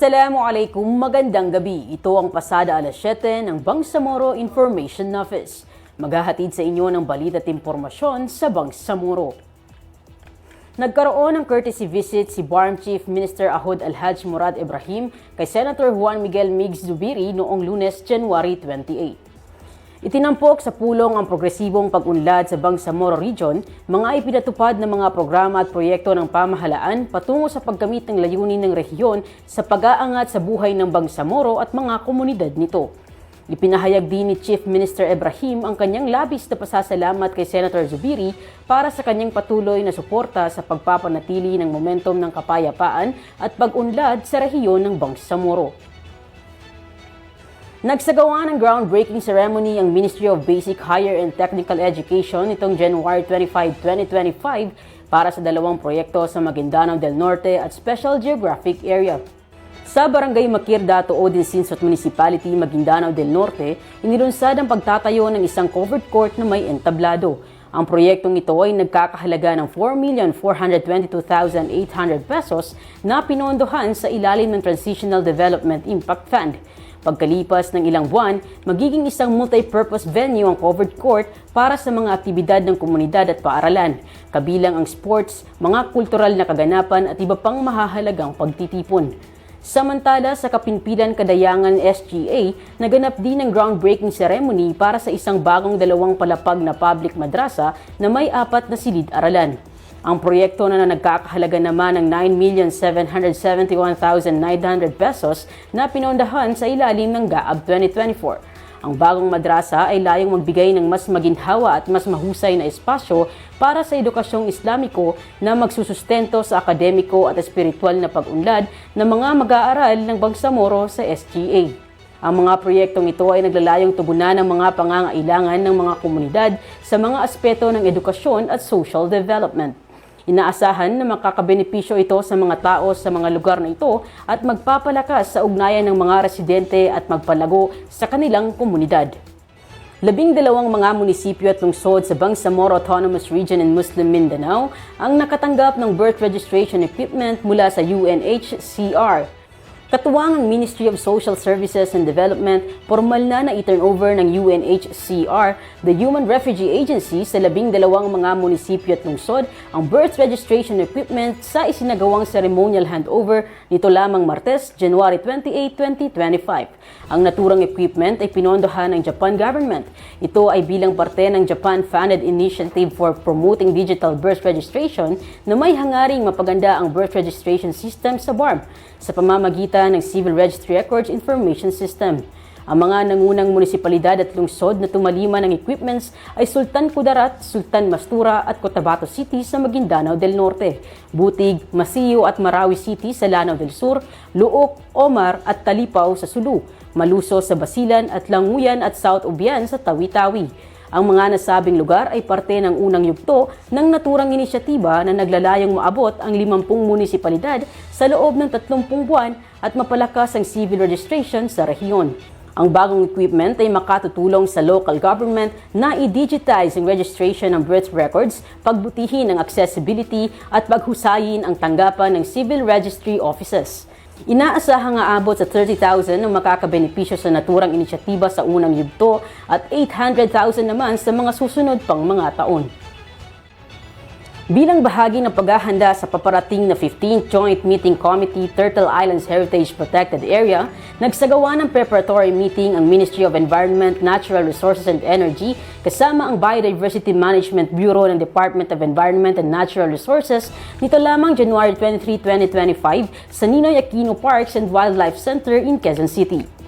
Assalamualaikum, magandang gabi. Ito ang pasada alas 7 ng Bangsamoro Information Office. Maghahatid sa inyo ng balita at impormasyon sa Bangsamoro. Nagkaroon ng courtesy visit si BARM Chief Minister Ahod Alhaj Murad Ibrahim kay Senator Juan Miguel Migs Zubiri noong lunes, January 28. Itinampok sa pulong ang progresibong pag-unlad sa Bangsamoro Region, mga ipinatupad ng mga programa at proyekto ng pamahalaan patungo sa paggamit ng layunin ng rehiyon sa pag-aangat sa buhay ng Bangsamoro at mga komunidad nito. Ipinahayag din ni Chief Minister Ibrahim ang kanyang labis na pasasalamat kay Senator Zubiri para sa kanyang patuloy na suporta sa pagpapanatili ng momentum ng kapayapaan at pag-unlad sa rehiyon ng Bangsamoro. Nagsagawa ng groundbreaking ceremony ang Ministry of Basic Higher and Technical Education nitong January 25, 2025 para sa dalawang proyekto sa Maguindanao del Norte at Special Geographic Area. Sa Barangay Makirda, Tuodin Sinsot Municipality, Maguindanao del Norte, inilunsad ang pagtatayo ng isang covered court na may entablado. Ang proyektong ito ay nagkakahalaga ng 4,422,800 pesos na pinondohan sa ilalim ng Transitional Development Impact Fund. Pagkalipas ng ilang buwan, magiging isang multi-purpose venue ang covered court para sa mga aktibidad ng komunidad at paaralan, kabilang ang sports, mga kultural na kaganapan at iba pang mahahalagang pagtitipon. Samantala sa Kapinpilan Kadayangan SGA, naganap din ang groundbreaking ceremony para sa isang bagong dalawang palapag na public madrasa na may apat na silid-aralan. Ang proyekto na nagkakahalaga naman ng 9,771,900 pesos na pinondahan sa ilalim ng GAAB 2024. Ang bagong madrasa ay layong magbigay ng mas maginhawa at mas mahusay na espasyo para sa edukasyong Islamiko na magsusustento sa akademiko at espiritual na pag-unlad ng mga mag-aaral ng Bangsamoro sa SGA. Ang mga proyektong ito ay naglalayong tugunan ng mga pangangailangan ng mga komunidad sa mga aspeto ng edukasyon at social development. Inaasahan na makakabenepisyo ito sa mga tao sa mga lugar na ito at magpapalakas sa ugnayan ng mga residente at magpalago sa kanilang komunidad. Labing dalawang mga munisipyo at lungsod sa Bangsamoro Autonomous Region in Muslim Mindanao ang nakatanggap ng birth registration equipment mula sa UNHCR Katuwang ang Ministry of Social Services and Development, formal na na i-turnover ng UNHCR, the Human Refugee Agency, sa labing dalawang mga munisipyo at lungsod ang birth registration equipment sa isinagawang ceremonial handover nito lamang Martes, January 28, 2025. Ang naturang equipment ay pinondohan ng Japan government. Ito ay bilang parte ng Japan-funded initiative for promoting digital birth registration na may hangaring mapaganda ang birth registration system sa BARM sa pamamagitan ng Civil Registry Records Information System. Ang mga nangunang munisipalidad at lungsod na tumalima ng equipments ay Sultan Kudarat, Sultan Mastura at Cotabato City sa Maguindanao del Norte, Butig, Masiyo at Marawi City sa Lanao del Sur, Luok, Omar at Talipaw sa Sulu, Maluso sa Basilan at Languyan at South Ubian sa Tawi-Tawi. Ang mga nasabing lugar ay parte ng unang yugto ng naturang inisyatiba na naglalayong maabot ang 50 munisipalidad sa loob ng 30 buwan at mapalakas ang civil registration sa rehiyon. Ang bagong equipment ay makatutulong sa local government na i-digitize ang registration ng birth records, pagbutihin ang accessibility at paghusayin ang tanggapan ng civil registry offices. Inaasahang aabot sa 30,000 ang makakabenepisyo sa naturang inisyatiba sa unang yugto at 800,000 naman sa mga susunod pang mga taon. Bilang bahagi ng paghahanda sa paparating na 15th Joint Meeting Committee Turtle Islands Heritage Protected Area, nagsagawa ng preparatory meeting ang Ministry of Environment, Natural Resources and Energy kasama ang Biodiversity Management Bureau ng Department of Environment and Natural Resources nito lamang January 23, 2025 sa Ninoy Aquino Parks and Wildlife Center in Quezon City.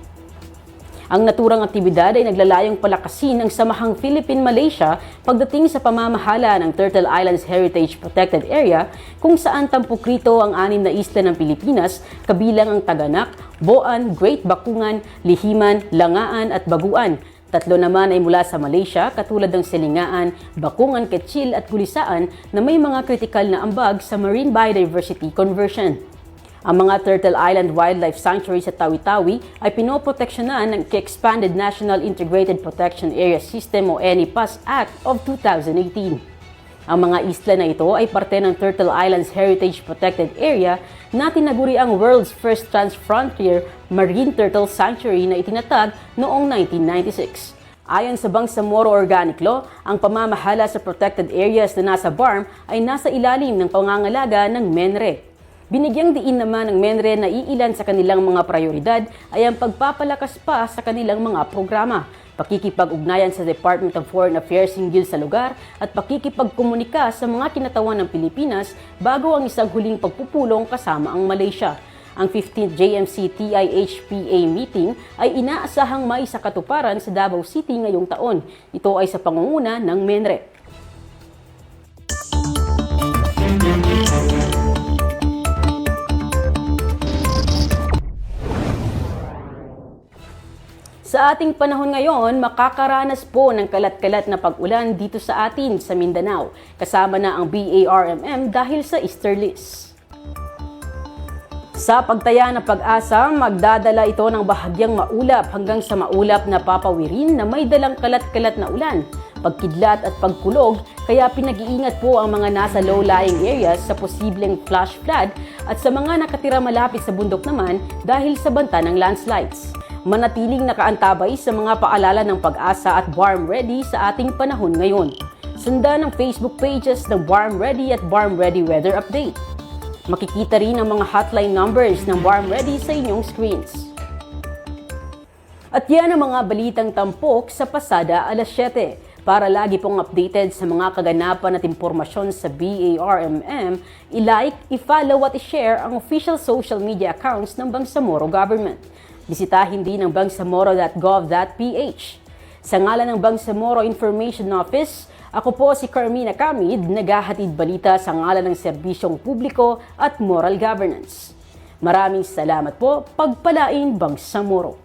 Ang naturang aktibidad ay naglalayong palakasin ang Samahang Philippine-Malaysia pagdating sa pamamahala ng Turtle Islands Heritage Protected Area kung saan tampukrito ang anim na isla ng Pilipinas kabilang ang Taganak, Boan, Great Bakungan, Lihiman, Langaan at Baguan Tatlo naman ay mula sa Malaysia katulad ng Silingaan, Bakungan, Quechil at Gulisaan na may mga kritikal na ambag sa marine biodiversity conversion. Ang mga Turtle Island Wildlife Sanctuary sa Tawi-Tawi ay pinoproteksyonan ng Expanded National Integrated Protection Area System o NEPAS Act of 2018. Ang mga isla na ito ay parte ng Turtle Islands Heritage Protected Area na tinaguri ang world's first transfrontier marine turtle sanctuary na itinatag noong 1996. Ayon sa Bangsamoro Organic Law, ang pamamahala sa protected areas na nasa BARM ay nasa ilalim ng pangangalaga ng MENRE. Binigyang diin naman ng MENRE na iilan sa kanilang mga prioridad ay ang pagpapalakas pa sa kanilang mga programa, pakikipag-ugnayan sa Department of Foreign Affairs hinggil sa lugar at pakikipagkomunika sa mga kinatawan ng Pilipinas bago ang isang huling pagpupulong kasama ang Malaysia. Ang 15th JMC TIHPA meeting ay inaasahang may sa katuparan sa Davao City ngayong taon. Ito ay sa pangunguna ng MENRE. Sa ating panahon ngayon, makakaranas po ng kalat-kalat na pag-ulan dito sa atin sa Mindanao, kasama na ang BARMM dahil sa easterlies. Sa pagtaya ng pag-asa, magdadala ito ng bahagyang maulap hanggang sa maulap na papawirin na may dalang kalat-kalat na ulan, pagkidlat at pagkulog, kaya pinag-iingat po ang mga nasa low-lying areas sa posibleng flash flood at sa mga nakatira malapit sa bundok naman dahil sa banta ng landslides. Manatiling nakaantabay sa mga paalala ng pag-asa at Warm Ready sa ating panahon ngayon. Sundan ang Facebook pages ng Warm Ready at Warm Ready Weather Update. Makikita rin ang mga hotline numbers ng Warm Ready sa inyong screens. At yan ang mga balitang tampok sa pasada alas 7. Para lagi pong updated sa mga kaganapan at impormasyon sa BARMM, i-like, i-follow at i-share ang official social media accounts ng Bangsamoro Government. Bisitahin din ang bangsamoro.gov.ph. Sa ngalan ng Bangsamoro Information Office, ako po si Carmina Camid, naghahatid balita sa ngalan ng serbisyong publiko at moral governance. Maraming salamat po, pagpalain Bangsamoro.